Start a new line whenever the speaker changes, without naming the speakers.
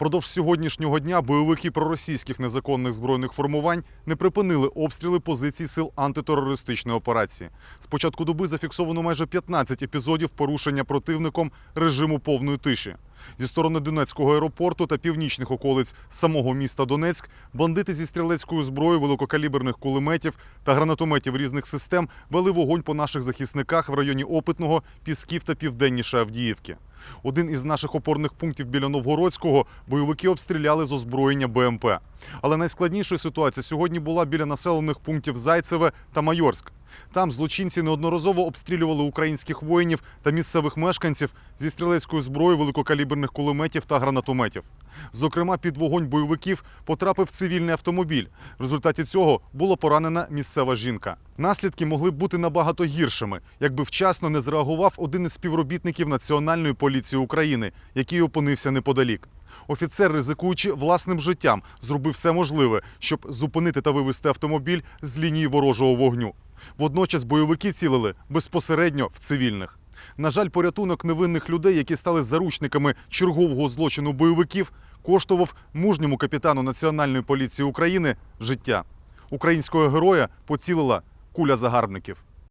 Впродовж сьогоднішнього дня бойовики проросійських незаконних збройних формувань не припинили обстріли позицій сил антитерористичної операції. З початку доби зафіксовано майже 15 епізодів порушення противником режиму повної тиші. Зі сторони Донецького аеропорту та північних околиць самого міста Донецьк бандити зі стрілецькою зброєю великокаліберних кулеметів та гранатометів різних систем вели вогонь по наших захисниках в районі Опитного, Пісків та південніше Авдіївки. Один із наших опорних пунктів біля Новгородського бойовики обстріляли з озброєння БМП. Але найскладнішою ситуація сьогодні була біля населених пунктів Зайцеве та Майорськ. Там злочинці неодноразово обстрілювали українських воїнів та місцевих мешканців зі стрілецькою зброєю великокаліберних кулеметів та гранатометів. Зокрема, під вогонь бойовиків потрапив цивільний автомобіль. В результаті цього було поранена місцева жінка. Наслідки могли б бути набагато гіршими, якби вчасно не зреагував один із співробітників Національної поліції України, який опинився неподалік. Офіцер, ризикуючи власним життям, зробив все можливе, щоб зупинити та вивести автомобіль з лінії ворожого вогню. Водночас бойовики цілили безпосередньо в цивільних. На жаль, порятунок невинних людей, які стали заручниками чергового злочину бойовиків, коштував мужньому капітану Національної поліції України життя. Українського героя поцілила куля загарбників.